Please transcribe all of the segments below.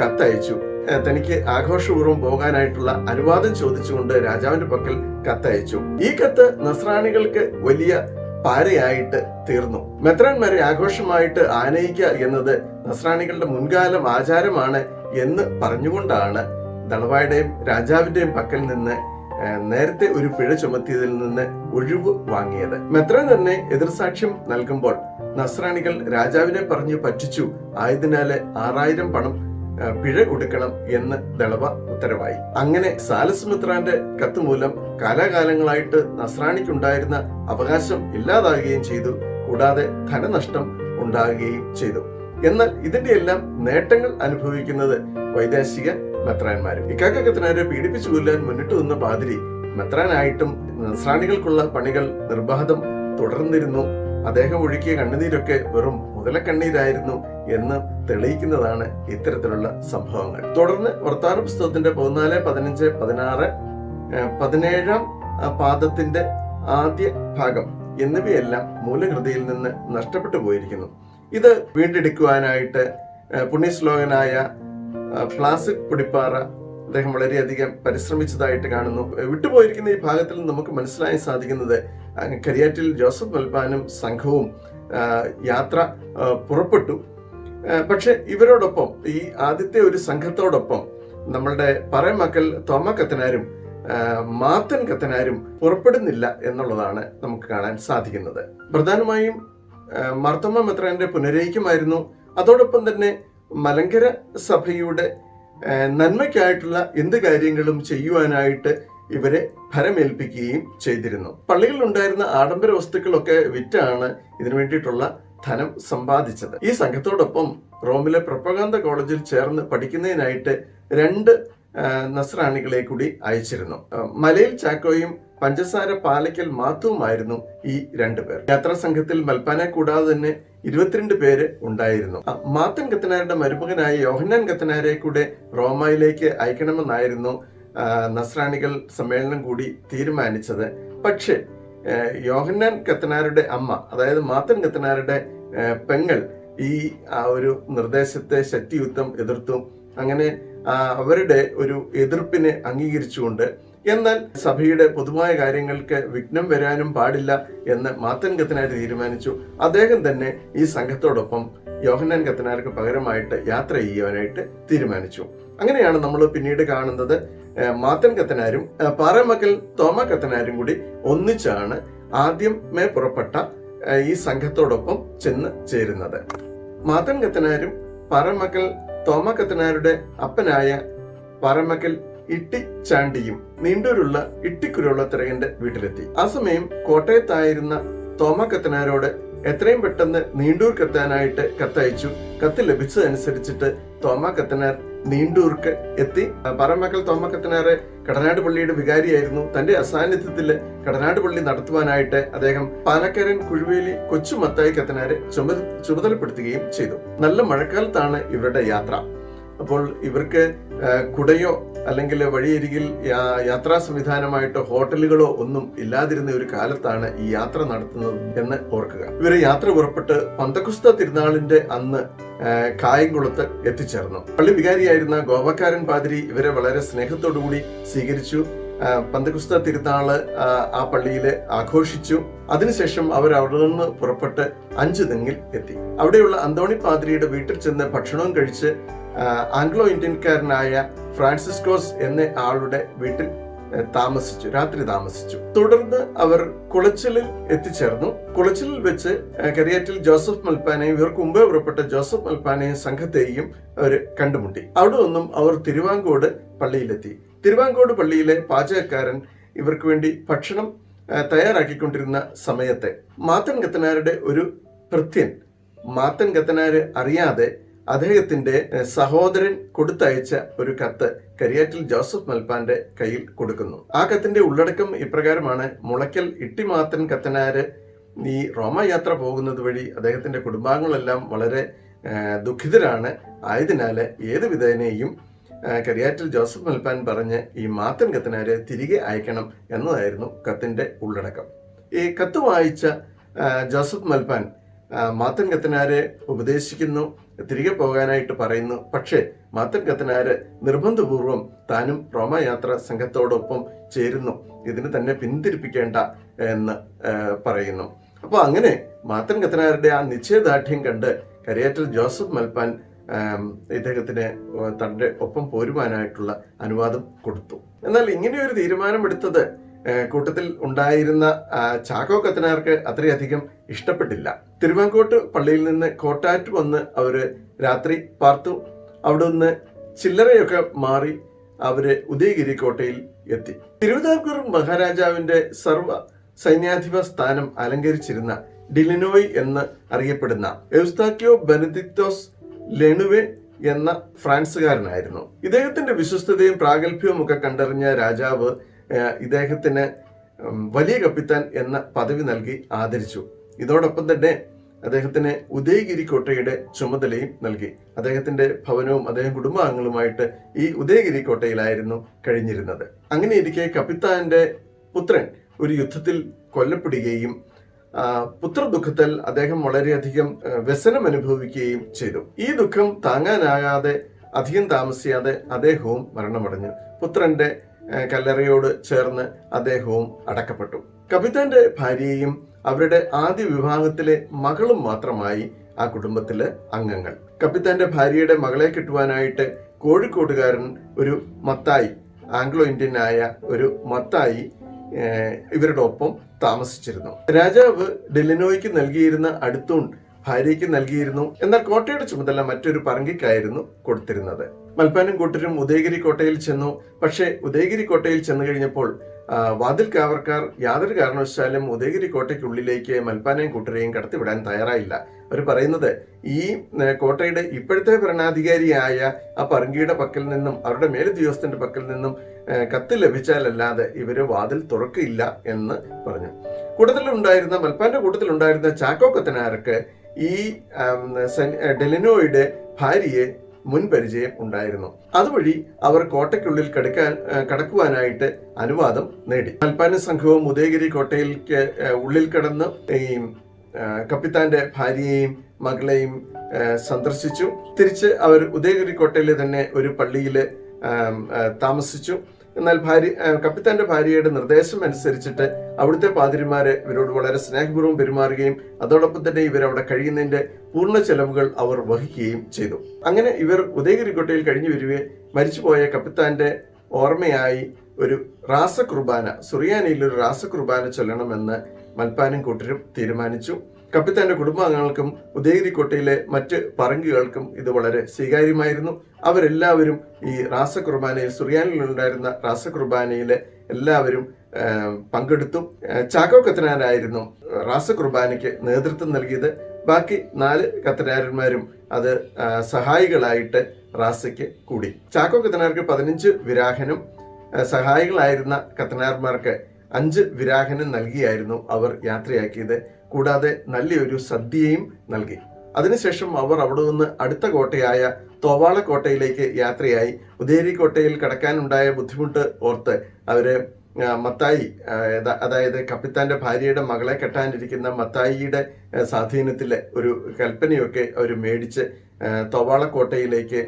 കത്തയച്ചു. തനിക്ക് ആഘോഷപൂർവം പോകാനായിട്ടുള്ള അനുവാദം ചോദിച്ചുകൊണ്ട് രാജാവിന്റെ പക്കൽ കത്തയച്ചു. ഈ കത്ത് നസ്രാണികൾക്ക് വലിയ പാരയായിട്ട് തീർന്നു. മെത്രാൻമാരെ ആഘോഷമായിട്ട് ആനയിക്കുക എന്നത് നസ്രാണികളുടെ മുൻകാലം ആചാരമാണ് എന്ന് പറഞ്ഞുകൊണ്ടാണ് ദളവായുടെയും രാജാവിന്റെയും പക്കൽ നിന്ന് നേരത്തെ ഒരു പിഴ ചുമത്തിയതിൽ നിന്ന് ഒഴിവ് വാങ്ങിയത്. മെത്രാൻ തന്നെ എതിർസാക്ഷ്യം നൽകുമ്പോൾ നസ്രാണികൾ രാജാവിനെ പറഞ്ഞു പറ്റിച്ചു. ആയതിനാല് ആറായിരം പണം പിഴ കൊടുക്കണം എന്ന് ദളവ ഉത്തരവായി. അങ്ങനെ സാലസ് മിത്രാന്റെ കത്ത് മൂലം കാലാകാലങ്ങളായിട്ട് നസ്രാണിക്കുണ്ടായിരുന്ന അവകാശം ഇല്ലാതാകുകയും ചെയ്തു. കൂടാതെ ധനനഷ്ടം ഉണ്ടാകുകയും ചെയ്തു. എന്നാൽ ഇതിന്റെ എല്ലാം നേട്ടങ്ങൾ അനുഭവിക്കുന്നത് വൈദേശിക മെത്രാന്മാരും. ഇക്കാക്കത്തിനാരെ പീഡിപ്പിച്ചു കൊല്ലാൻ മുന്നിട്ട് നിന്ന പാതിരി മെത്രാനായിട്ടും നസ്രാണികൾക്കുള്ള പണികൾ നിർബാധം തുടർന്നിരുന്നു. അദ്ദേഹം ഒഴുക്കിയ കണ്ണുനീരൊക്കെ വെറും മുതലക്കണ്ണീരായിരുന്നു എന്ന് തെളിയിക്കുന്നതാണ് ഇത്തരത്തിലുള്ള സംഭവങ്ങൾ. തുടർന്ന് വർത്താന പുസ്തകത്തിന്റെ പതിനാല് പതിനഞ്ച് പതിനാറ് പതിനേഴാം പാദത്തിന്റെ ആദ്യ ഭാഗം എന്നിവയെല്ലാം മൂലകൃതിയിൽ നിന്ന് നഷ്ടപ്പെട്ടു പോയിരിക്കുന്നു. ഇത് വീണ്ടെടുക്കുവാനായിട്ട് പുണ്യശ്ലോകനായ ഫ്ലാസിക് പുടിപ്പാറ അദ്ദേഹം വളരെയധികം പരിശ്രമിച്ചതായിട്ട് കാണുന്നു. വിട്ടുപോയിരിക്കുന്ന ഈ ഭാഗത്തിൽ നമുക്ക് മനസ്സിലായി സാധിക്കുന്നത് കരിയാറ്റിൽ ജോസഫ് മൽപ്പാനും സംഘവും യാത്ര പുറപ്പെട്ടു. പക്ഷെ ഇവരോടൊപ്പം ഈ ആദ്യത്തെ ഒരു സംഘത്തോടൊപ്പം നമ്മളുടെ പറമക്കൾ തോമ കത്തനാരും മാത്തൻ കത്തനാരും പുറപ്പെടുന്നില്ല എന്നുള്ളതാണ് നമുക്ക് കാണാൻ സാധിക്കുന്നത്. പ്രധാനമായും മർത്തമ്മ മാർത്തോമ മെത്രാന്റെ പുനരയിക്കുമായിരുന്നു അതോടൊപ്പം തന്നെ മലങ്കര സഭയുടെ നന്മയ്ക്കായിട്ടുള്ള എന്ത് കാര്യങ്ങളും ചെയ്യുവാനായിട്ട് ഇവരെ ഭരമേൽപ്പിക്കുകയും ചെയ്തിരുന്നു. പള്ളികളിലുണ്ടായിരുന്ന ആഡംബര വസ്തുക്കളൊക്കെ വിറ്റാണ് ഇതിനു വേണ്ടിയിട്ടുള്ള ധനം സമ്പാദിച്ചത്. ഈ സംഘത്തോടൊപ്പം റോമിലെ പ്രപ്പകാന്ത കോളേജിൽ ചേർന്ന് പഠിക്കുന്നതിനായിട്ട് രണ്ട് നസ്രാണികളെ കൂടി അയച്ചിരുന്നു. മലയിൽ ചാക്കോയും പഞ്ചസാര പാലയ്ക്കൽ മാത്തുവുമായിരുന്നു ഈ രണ്ടുപേർ യാത്രാ സംഘത്തിൽ മൽപ്പാനെ കൂടാതെ തന്നെ ഇരുപത്തിരണ്ട് പേര് ഉണ്ടായിരുന്നു. മാത്തൻ കത്തനാരുടെ മരുമകനായ യോഹന്നാൻ കത്തനാരെ കൂടെ റോമയിലേക്ക് അയക്കണമെന്നായിരുന്നു നസ്രാണികൾ സമ്മേളനം കൂടി തീരുമാനിച്ചത്. പക്ഷേ യോഹന്നാൻ കത്തനാരുടെ അമ്മ അതായത് മാത്തൻ കത്തനാരുടെ പെങ്ങൾ ഈ ആ ഒരു നിർദ്ദേശത്തെ ശക്തിയുദ്ധം എതിർത്തു. അങ്ങനെ അവരുടെ ഒരു എതിർപ്പിനെ അംഗീകരിച്ചുകൊണ്ട് എന്നാൽ സഭയുടെ പൊതുവായ കാര്യങ്ങൾക്ക് വിഘ്നം വരാനും പാടില്ല എന്ന് മാത്തൻ കത്തനാർ തീരുമാനിച്ചു. അദ്ദേഹം തന്നെ ഈ സംഘത്തോടൊപ്പം യോഹന്നാൻ കത്തനാർക്ക് പകരമായിട്ട് യാത്ര ചെയ്യുവാനായിട്ട് തീരുമാനിച്ചു. അങ്ങനെയാണ് നമ്മൾ പിന്നീട് കാണുന്നത്. മാത്തൻ കത്തനാരും പാറമക്കൽ തോമ കത്തനാരും കൂടി ഒന്നിച്ചാണ് ആദ്യമേ പുറപ്പെട്ട ഈ സംഘത്തോടൊപ്പം ചെന്ന് ചേരുന്നത്. മാത്തൻ കത്തനാരും പാറമക്കൽ തോമ കത്തനാരുടെ അപ്പനായ പാറമക്കൽ ഇട്ടി ചാണ്ടിയും നീണ്ടൂരുള്ള ഇട്ടിക്കുരുള്ളത്തിരകന്റെ വീട്ടിലെത്തി. ആ സമയം കോട്ടയത്തായിരുന്ന തോമ കത്തനാരോട് എത്രയും പെട്ടെന്ന് നീണ്ടൂർ കത്താനായിട്ട് കത്തയച്ചു. കത്ത് ലഭിച്ചതനുസരിച്ചിട്ട് തോമ കത്തനാർ നീണ്ടൂർക്ക് എത്തി. പറമക്കൽ തോമക്കത്തിനാറ് കത്തനാറ് കടനാട് പള്ളിയുടെ വികാരിയായിരുന്നു. തന്റെ അസാന്നിധ്യത്തിൽ കടനാട് പള്ളി നടത്തുവാനായിട്ട് അദ്ദേഹം പാലക്കരൻ കുഴുവേലി കൊച്ചു മത്തായി കത്തനാരെ ചുമതലപ്പെടുത്തുകയും ചെയ്തു. നല്ല മഴക്കാലത്താണ് ഇവരുടെ യാത്ര. അപ്പോൾ ഇവർക്ക് കുടയോ അല്ലെങ്കിൽ വഴിയരികിൽ യാത്രാ സംവിധാനമായിട്ട് ഹോട്ടലുകളോ ഒന്നും ഇല്ലാതിരുന്ന ഒരു കാലത്താണ് ഈ യാത്ര നടത്തുന്നത് എന്ന് ഓർക്കുക. ഇവർ യാത്ര പുറപ്പെട്ട് പന്തക്കുസ്ത തിരുനാളിന്റെ അന്ന് കായംകുളത്ത് എത്തിച്ചേർന്നു. പള്ളി വികാരിയായിരുന്ന ഗോവക്കാരൻ പാതിരി ഇവരെ വളരെ സ്നേഹത്തോടുകൂടി സ്വീകരിച്ചു. ആ, പന്തക്കുസ്ത തിരുനാൾ ആ, പള്ളിയിൽ ആഘോഷിച്ചു. അതിനുശേഷം അവർ അവിടെ നിന്ന് പുറപ്പെട്ട് അഞ്ചു തെങ്ങിൽ എത്തി. അവിടെയുള്ള അന്തോണി പാതിരിയുടെ വീട്ടിൽ ചെന്ന് ഭക്ഷണവും കഴിച്ച് ആംഗ്ലോ ഇന്ത്യൻകാരനായ ഫ്രാൻസിസ്കോസ് എന്ന ആളുടെ വീട്ടിൽ താമസിച്ചു രാത്രി താമസിച്ചു. തുടർന്ന് അവർ കുളച്ചിലിൽ എത്തിച്ചേർന്നു. കുളച്ചിലിൽ വെച്ച് കരിയാറ്റിൽ ജോസഫ് മൽപ്പാനെയും ഇവർക്ക് മുമ്പേ പുറപ്പെട്ട ജോസഫ് മൽപ്പാനെയും സംഘത്തെയും അവർ കണ്ടുമുട്ടി. അവിടെ നിന്നും അവർ തിരുവാങ്കോട് പള്ളിയിലെത്തി. തിരുവാങ്കോട് പള്ളിയിലെ പാചകക്കാരൻ ഇവർക്ക് വേണ്ടി ഭക്ഷണം തയ്യാറാക്കിക്കൊണ്ടിരുന്ന സമയത്തെ മാത്തൻ കത്തനാരുടെ ഒരു ഭൃത്യൻ മാത്തൻ കത്തനാര് അറിയാതെ അദ്ദേഹത്തിന്റെ സഹോദരൻ കൊടുത്തയച്ച ഒരു കത്ത് കരിയാറ്റിൽ ജോസഫ് മൽപ്പാന്റെ കയ്യിൽ കൊടുക്കുന്നു. ആ കത്തിന്റെ ഉള്ളടക്കം ഇപ്രകാരമാണ് മുളയ്ക്കൽ ഇട്ടിമാത്തൻ കത്തനാര് ഈ റോമയാത്ര പോകുന്നത് വഴി അദ്ദേഹത്തിന്റെ കുടുംബാംഗങ്ങളെല്ലാം വളരെ ദുഃഖിതരാണ്. ആയതിനാല് ഏത് വിധേനയും കരിയാറ്റിൽ ജോസഫ് മൽപ്പാൻ പറഞ്ഞ് ഈ മാത്തൻ കത്തിനാരെ തിരികെ അയക്കണം എന്നതായിരുന്നു കത്തിന്റെ ഉള്ളടക്കം. ഈ കത്ത് വായിച്ച ജോസഫ് മൽപ്പാൻ മാത്തൻ കത്തനാരെ ഉപദേശിക്കുന്നു തിരികെ പോകാനായിട്ട് പറയുന്നു. പക്ഷേ മാത്തൻ കത്തനാര് നിർബന്ധപൂർവം താനും റോമയാത്ര സംഘത്തോടൊപ്പം ചേരുന്നു. ഇതിന് തന്നെ പിന്തിരിപ്പിക്കേണ്ട എന്ന് പറയുന്നു. അപ്പോൾ അങ്ങനെ മാത്തൻ കത്തനാരുടെ ആ നിശ്ചയദാർഢ്യം കണ്ട് കരയേറ്റൽ ജോസഫ് മൽപ്പാൻ ഇദ്ദേഹത്തിന് തന്റെ ഒപ്പം പോരുവാനായിട്ടുള്ള അനുവാദം കൊടുത്തു. എന്നാൽ ഇങ്ങനെ ഒരു തീരുമാനമെടുത്തത് കൂട്ടത്തിൽ ഉണ്ടായിരുന്ന ചാക്കോ കത്തനാർക്ക് അത്രയധികം ഇഷ്ടപ്പെട്ടില്ല. തിരുവാങ്കോട്ട് പള്ളിയിൽ നിന്ന് കോട്ടാറ്റ് വന്ന് അവർ രാത്രി പാർത്തു. അവിടെ നിന്ന് ചില്ലറയൊക്കെ മാറി അവർ ഉദയഗിരി കോട്ടയിൽ എത്തി. തിരുവിതാംകൂർ മഹാരാജാവിന്റെ സർവ സൈന്യാധിപ സ്ഥാനം അലങ്കരിച്ചിരുന്ന ഡിലിനോയ് എന്ന് അറിയപ്പെടുന്ന എസ്താക്യോ ബെനദിക്തോസ് ലെണുവെ എന്ന ഫ്രാൻസുകാരനായിരുന്നു. ഇദ്ദേഹത്തിന്റെ വിശ്വസ്തതയും പ്രാഗൽഭ്യവും ഒക്കെ കണ്ടറിഞ്ഞ രാജാവ് ഇദ്ദേഹത്തിന് വലിയ കപ്പിത്താൻ എന്ന പദവി നൽകി ആദരിച്ചു. ഇതോടൊപ്പം തന്നെ അദ്ദേഹത്തിന് ഉദയഗിരി കോട്ടയുടെ ചുമതലയും നൽകി. അദ്ദേഹത്തിന്റെ ഭവനവും അദ്ദേഹം കുടുംബാംഗങ്ങളുമായിട്ട് ഈ ഉദയഗിരി കോട്ടയിലായിരുന്നു കഴിഞ്ഞിരുന്നത്. അങ്ങനെ ഇരിക്കെ കപ്പിത്താന്റെ പുത്രൻ ഒരു യുദ്ധത്തിൽ കൊല്ലപ്പെടുകയും പുത്രദുഃഖത്തിൽ അദ്ദേഹം വളരെയധികം വ്യസനം അനുഭവിക്കുകയും ചെയ്തു. ഈ ദുഃഖം താങ്ങാനാകാതെ അധികം താമസിയാതെ അദ്ദേഹവും മരണമടഞ്ഞു. പുത്രന്റെ കല്ലറയോട് ചേർന്ന് അദ്ദേഹവും അടക്കപ്പെട്ടു. കപിതന്റെ ഭാര്യയും അവരുടെ ആദ്യ വിവാഹത്തിലെ മകളും മാത്രമായി ആ കുടുംബത്തിലെ അംഗങ്ങൾ. കപിതന്റെ ഭാര്യയുടെ മകളെ കിട്ടുവാനായിട്ട് കോഴിക്കോട്ടുകാരൻ ഒരു മത്തായി ആംഗ്ലോ ഇന്ത്യനായ ഒരു മത്തായി ഇവരുടെ ഒപ്പം താമസിച്ചിരുന്നു. രാജാവ് ഡെലിനോയ്ക്ക് നൽകിയിരുന്ന അടുത്തൂൺ ഭാര്യയ്ക്ക് നൽകിയിരുന്നു. എന്നാൽ കോട്ടയുടെ ചുമതല മറ്റൊരു പറങ്കിക്കായിരുന്നു കൊടുത്തിരുന്നത്. മൽപ്പാനും കൂട്ടരും ഉദയഗിരി കോട്ടയിൽ ചെന്നു. പക്ഷേ ഉദയഗിരി കോട്ടയിൽ ചെന്നു കഴിഞ്ഞപ്പോൾ വാതിൽ കാവർക്കാർ യാതൊരു കാരണവശാലും ഉദയഗിരി കോട്ടയ്ക്കുള്ളിലേക്ക് മൽപ്പാനെയും കൂട്ടരെയും കടത്തിവിടാൻ തയ്യാറായില്ല. അവർ പറയുന്നത് ഈ കോട്ടയുടെ ഇപ്പോഴത്തെ ഭരണാധികാരിയായ ആ പറങ്കിയുടെ പക്കൽ നിന്നും അവരുടെ മേലുദ്യോഗസ്ഥന്റെ പക്കൽ നിന്നും കത്ത് ലഭിച്ചാലല്ലാതെ ഇവർ വാതിൽ തുറക്കില്ല എന്ന് പറഞ്ഞു. കൂട്ടത്തിലുണ്ടായിരുന്ന മൽപ്പാന്റെ കൂട്ടത്തിലുണ്ടായിരുന്ന ചാക്കോ കത്തനാർക്ക് ഈ ഡെലിനോയുടെ ഭാര്യയെ മുൻപരിചയം ഉണ്ടായിരുന്നു. അതുവഴി അവർ കോട്ടയ്ക്കുള്ളിൽ കടക്കാൻ കടക്കുവാനായിട്ട് അനുവാദം നേടി. മൽപ്പാന സംഘവും ഉദയഗിരി കോട്ടയിലേക്ക് ഉള്ളിൽ കടന്ന് ഈ കപ്പിത്താന്റെ ഭാര്യയെയും മകളെയും സന്ദർശിച്ചു. തിരിച്ച് അവർ ഉദയഗിരി കോട്ടയിലെ തന്നെ ഒരു പള്ളിയിൽ താമസിച്ചു. എന്നാൽ ഭാര്യ കപ്പിത്താന്റെ ഭാര്യയുടെ നിർദ്ദേശം അനുസരിച്ചിട്ട് അവിടുത്തെ പാതിരിമാരെ ഇവരോട് വളരെ സ്നേഹപൂർവം പെരുമാറുകയും അതോടൊപ്പം തന്നെ ഇവരവിടെ കഴിയുന്നതിന്റെ പൂർണ ചെലവുകൾ അവർ വഹിക്കുകയും ചെയ്തു. അങ്ങനെ ഇവർ ഉദയഗിരിക്കോട്ടയിൽ കഴിഞ്ഞു വരികയെ മരിച്ചുപോയ കപ്പിത്താന്റെ ഓർമ്മയായി ഒരു രാസകുർബാന സുറിയാനിയിൽ ഒരു രാസകുർബാന ചൊല്ലണമെന്ന് മൽപ്പാനും കൂട്ടരും തീരുമാനിച്ചു. കപ്പിത്താന്റെ കുടുംബാംഗങ്ങൾക്കും ഉദയഗിരി കോട്ടയിലെ മറ്റ് പറങ്കുകൾക്കും ഇത് വളരെ സ്വീകാര്യമായിരുന്നു. അവരെല്ലാവരും ഈ രാസകുർബാനയിൽ സുറിയാനിലുണ്ടായിരുന്ന രാസകുർബാനയിലെ എല്ലാവരും പങ്കെടുത്തു. ചാക്കോ കത്തനാരായിരുന്നു രാസകുർബാനയ്ക്ക് നേതൃത്വം നൽകിയത്. ബാക്കി നാല് കത്തനാരന്മാരും അത് സഹായികളായിട്ട് റാസയ്ക്ക് കൂടി. ചാക്കോ കത്തനാർക്ക് പതിനഞ്ച് വിരാഹനും സഹായികളായിരുന്ന കത്തനാർമാർക്ക് അഞ്ച് വിരാഹനം നൽകിയായിരുന്നു അവർ യാത്രയാക്കിയത്. കൂടാതെ നല്ലൊരു സദ്യയും നൽകി. അതിനുശേഷം അവർ അവിടെ നിന്ന് അടുത്ത കോട്ടയായ തോവാള കോട്ടയിലേക്ക് യാത്രയായി. ഉദയരി കോട്ടയിൽ കടക്കാനുണ്ടായ ബുദ്ധിമുട്ട് ഓർത്ത് അവർ മത്തായി അതായത് കപ്പിത്താന്റെ ഭാര്യയുടെ മകളെ കെട്ടാനിരിക്കുന്ന മത്തായിയുടെ സ്വാധീനത്തിലെ ഒരു കൽപ്പനയൊക്കെ അവർ മേടിച്ച് ആ, കോട്ടയിലേക്ക്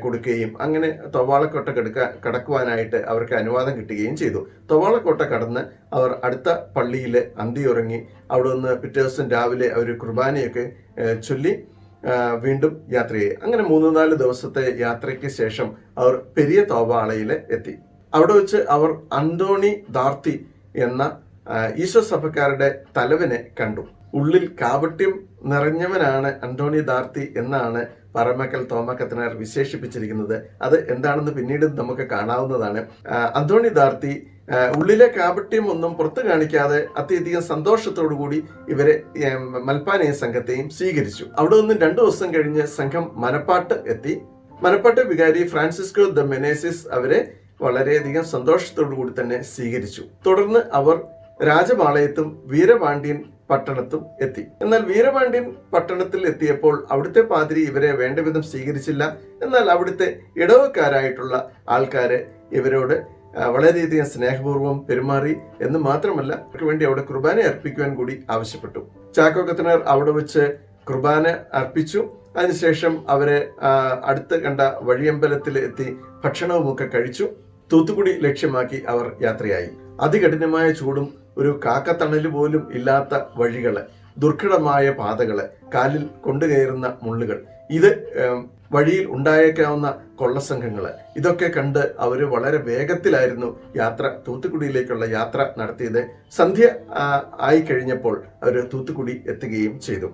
കൊടുക്കുകയും അങ്ങനെ തോവാളക്കോട്ട കെടുക്ക കടക്കുവാനായിട്ട് അവർക്ക് അനുവാദം കിട്ടുകയും ചെയ്തു. തോവാളക്കോട്ട കടന്ന് അവർ അടുത്ത പള്ളിയിൽ അന്തിയുറങ്ങി അവിടെ നിന്ന് പിറ്റേ ദിവസം രാവിലെ അവർ കുർബാനയൊക്കെ ചൊല്ലി വീണ്ടും യാത്ര ചെയ്യും അങ്ങനെ മൂന്ന് നാല് ദിവസത്തെ യാത്രയ്ക്ക് ശേഷം അവർ പെരിയ തോവാളയിൽ എത്തി. അവിടെ വെച്ച് അവർ അന്തോണി ദാർത്തി എന്ന ഈശോ സഭക്കാരുടെ തലവനെ കണ്ടു. ഉള്ളിൽ കാപട്യം നിറഞ്ഞവനാണ് അന്തോണി ദാർത്തി എന്നാണ് പറമക്കൽ തോമക്കത്തിനാർ വിശേഷിപ്പിച്ചിരിക്കുന്നത്. അത് എന്താണെന്ന് പിന്നീട് നമുക്ക് കാണാവുന്നതാണ്. അന്തോണി ദാർത്തി ഉള്ളിലെ കാപട്യം ഒന്നും പുറത്തു കാണിക്കാതെ അത്യധികം സന്തോഷത്തോടു കൂടി ഇവരെ മൽപ്പാനെയും സംഘത്തെയും സ്വീകരിച്ചു. അവിടെ നിന്ന് രണ്ടു ദിവസം കഴിഞ്ഞ് സംഘം മനപ്പാട്ട് എത്തി. മനപ്പാട്ട് വികാരി ഫ്രാൻസിസ്കോ ദ മെനേസിസ് അവരെ വളരെയധികം സന്തോഷത്തോടു കൂടി തന്നെ സ്വീകരിച്ചു. തുടർന്ന് അവർ രാജപാളയത്തും വീരപാണ്ഡ്യൻ പട്ടണത്തും എത്തി. എന്നാൽ വീരപാണ്ഡ്യൻ പട്ടണത്തിൽ എത്തിയപ്പോൾ അവിടുത്തെ പാതിരി ഇവരെ വേണ്ടവിധം സ്വീകരിച്ചില്ല. എന്നാൽ അവിടുത്തെ ഇടവക്കാരായിട്ടുള്ള ആൾക്കാരെ ഇവരോട് വളരെയധികം സ്നേഹപൂർവം പെരുമാറി എന്ന് മാത്രമല്ല അവർക്ക് വേണ്ടി അവിടെ കുർബാന അർപ്പിക്കുവാൻ കൂടി ആവശ്യപ്പെട്ടു. ചാക്കോ കത്തനാർ അവിടെ വെച്ച് കുർബാന അർപ്പിച്ചു. അതിനുശേഷം അവരെ അടുത്ത് കണ്ട വഴിയമ്പലത്തിൽ എത്തി ഭക്ഷണവുമൊക്കെ കഴിച്ചു. തൂത്തുക്കുടി ലക്ഷ്യമാക്കി അവർ യാത്രയായി. അതികഠിനമായ ചൂടും ഒരു കാക്കത്തണൽ പോലും ഇല്ലാത്ത വഴികൾ ദുർഘടമായ പാതകൾ കാലിൽ കൊണ്ടുകയറുന്ന മുള്ളുകൾ ഇത് വഴിയിൽ ഉണ്ടായേക്കാവുന്ന കൊള്ളസംഘങ്ങൾ ഇതൊക്കെ കണ്ട് അവർ വളരെ വേഗത്തിലായിരുന്നു യാത്ര തൂത്തുക്കുടിയിലേക്കുള്ള യാത്ര നടത്തിയത്. സന്ധ്യ ആയി കഴിഞ്ഞപ്പോൾ അവർ തൂത്തുക്കുടി എത്തുകയും ചെയ്തു.